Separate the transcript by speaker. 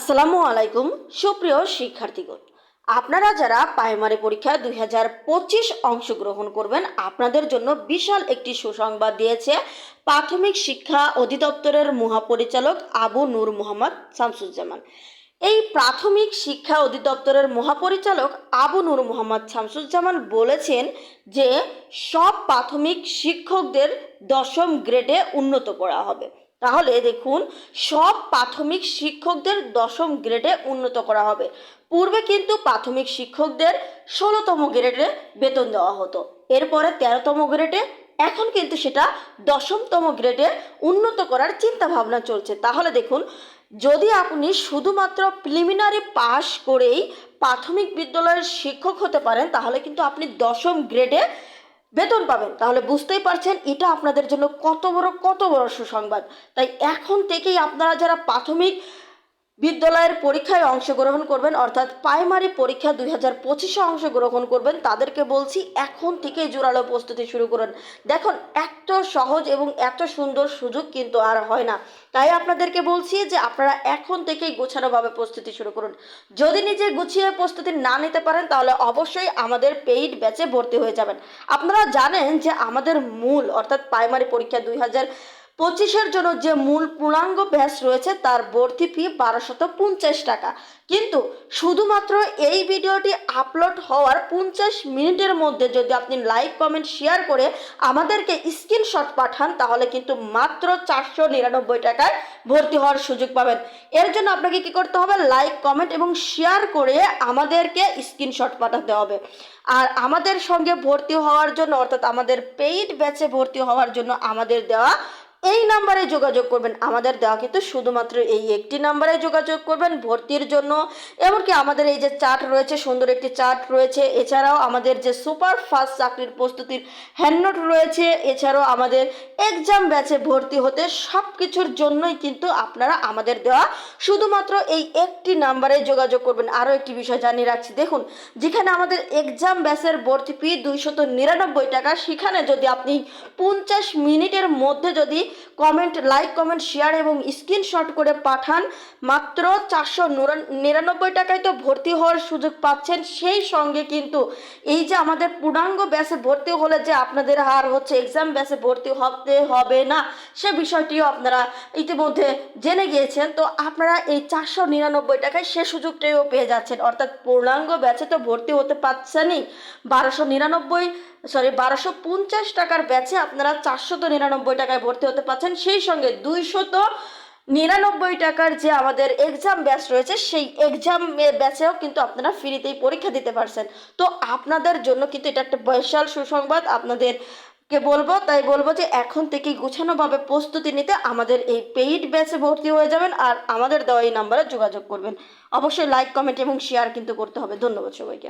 Speaker 1: আসসালামু আলাইকুম, সুপ্রিয় শিক্ষার্থীগণ। আপনারা যারা প্রাইমারি পরীক্ষা দুই হাজার পঁচিশ অংশগ্রহণ করবেন, আপনাদের জন্য বিশাল একটি সুসংবাদ দিয়েছে প্রাথমিক শিক্ষা অধিদপ্তরের মহাপরিচালক আবু নূর মোহাম্মদ শামসুজ্জামান। এই প্রাথমিক শিক্ষা অধিদপ্তরের মহাপরিচালক আবু নূর মোহাম্মদ শামসুজ্জামান বলেছেন যে, সব প্রাথমিক শিক্ষকদের দশম গ্রেডে উন্নত করা হবে। তাহলে দেখুন, সব প্রাথমিক শিক্ষকদের দশম গ্রেডে উন্নত করা হবে। পূর্বে কিন্তু প্রাথমিক শিক্ষকদের ষোলোতম গ্রেডে বেতন দেওয়া হতো। এরপরে তেরোতম গ্রেডে এখন কিন্তু সেটা দশমতম গ্রেডে উন্নত করার চিন্তা ভাবনা চলছে। তাহলে দেখুন, যদি আপনি শুধুমাত্র প্রিলিমিনারি পাশ করেই প্রাথমিক বিদ্যালয়ের শিক্ষক হতে পারেন, তাহলে কিন্তু আপনি দশম গ্রেডে বেতন পাবেন। তাহলে বুঝতেই পারছেন এটা আপনাদের জন্য কত বড় কত বড় সুসংবাদ। তাই এখন থেকেই আপনারা যারা প্রাথমিক বিদ্যালয়ের পরীক্ষায় অংশগ্রহণ করবেন, অর্থাৎ প্রাইমারি পরীক্ষা দুই হাজার পঁচিশে অংশগ্রহণ করবেন। তাদেরকে বলছি, এখন থেকেই জোরালো প্রস্তুতি শুরু করুন। দেখুন, এত সহজ এবং এত সুন্দর সুযোগ কিন্তু আর হয় না। তাই আপনাদেরকে বলছি যে আপনারা এখন থেকেই গোছানোভাবে প্রস্তুতি শুরু করুন। যদি নিজে গুছিয়ে প্রস্তুতি না নিতে পারেন, তাহলে অবশ্যই আমাদের পেইড ব্যাচে ভর্তি হয়ে যাবেন। আপনারা জানেন যে আমাদের মূল, অর্থাৎ প্রাইমারি পরীক্ষা দুই হাজার পঁচিশের জন্য যে মূল পূর্ণাঙ্গ ব্যাচ রয়েছে, তার ভর্তি ফি বারোশত পঞ্চাশ টাকা। কিন্তু শুধুমাত্র এই ভিডিওটি আপলোড হওয়ার পঞ্চাশ মিনিটের মধ্যে যদি আপনি লাইক, কমেন্ট, শেয়ার করে আমাদেরকে স্ক্রিনশট পাঠান, তাহলে কিন্তু মাত্র চারশো নিরানব্বই টাকায় ভর্তি হওয়ার সুযোগ পাবেন। এর জন্য আপনাকে কি করতে হবে? লাইক, কমেন্ট এবং শেয়ার করে আমাদেরকে স্ক্রিনশট পাঠাতে হবে। আর আমাদের সঙ্গে ভর্তি হওয়ার জন্য, অর্থাৎ আমাদের পেইড ব্যাচে ভর্তি হওয়ার জন্য আমাদের দেওয়া এই নাম্বারে যোগাযোগ করবেন। আমাদের দেওয়া কিন্তু শুধুমাত্র এই একটি নাম্বারে যোগাযোগ করবেন ভর্তির জন্য। এমনকি আমাদের এই যে চার্ট রয়েছে, সুন্দর একটি চার্ট রয়েছে। এছাড়াও আমাদের যে সুপার ফাস্ট চাকরির প্রস্তুতির হ্যান্ডনোট রয়েছে, এছাড়াও আমাদের এক্সাম ব্যাচে ভর্তি হতে সব কিছুর জন্যই কিন্তু আপনারা আমাদের দেওয়া শুধুমাত্র এই একটি নাম্বারে যোগাযোগ করবেন। আরও একটি বিষয় জানিয়ে রাখছি, দেখুন, যেখানে আমাদের এক্সাম ব্যাচের ভর্তি ফি দুইশত নিরানব্বই টাকা, সেখানে যদি আপনি পঞ্চাশ মিনিটের মধ্যে যদি কমেন্ট, লাইক, কমেন্ট, শেয়ার এবং স্ক্রিনশট করে পাঠান। মাত্র চারশো নিরানব্বই টাকায় তো ভর্তি হওয়ার সুযোগ পাচ্ছেন। সেই সঙ্গে কিন্তু এই যে আমাদের পূর্ণাঙ্গ ব্যাচে ভর্তি হলে যে আপনাদের আর হচ্ছে এক্সাম ব্যাচে ভর্তি হতে হবে না, সে বিষয়টিও আপনারা ইতিমধ্যে জেনে গিয়েছেন। তো আপনারা এই চারশো নিরানব্বই টাকায় সে সুযোগটাও পেয়ে যাচ্ছেন। অর্থাৎ পূর্ণাঙ্গ ব্যাচে তো ভর্তি হতে পারছেনই বারোশো নিরানব্বই সরি বারোশো পঞ্চাশ টাকার ব্যাচে আপনারা চারশত নিরানব্বই টাকায় ভর্তি হতে পারছেন সেই সঙ্গে দুইশত নিরানব্বই টাকার যে আমাদের এক্সাম ব্যাচ রয়েছে, সেই এক্সাম ব্যাচেও কিন্তু আপনারা ফ্রিতেই পরীক্ষা দিতে পারছেন। তো আপনাদের জন্য কিন্তু এটা একটা বিশাল সুসংবাদ আপনাদের কে বলব, তাই বলব যে এখন থেকেই গুছানোভাবে প্রস্তুতি নিতে আমাদের এই পেইড ব্যাচে ভর্তি হয়ে যাবেন আর আমাদের দেওয়া এই নাম্বারে যোগাযোগ করবেন। অবশ্যই লাইক কমেন্ট এবং শেয়ার কিন্তু করতে হবে। ধন্যবাদ সবাইকে।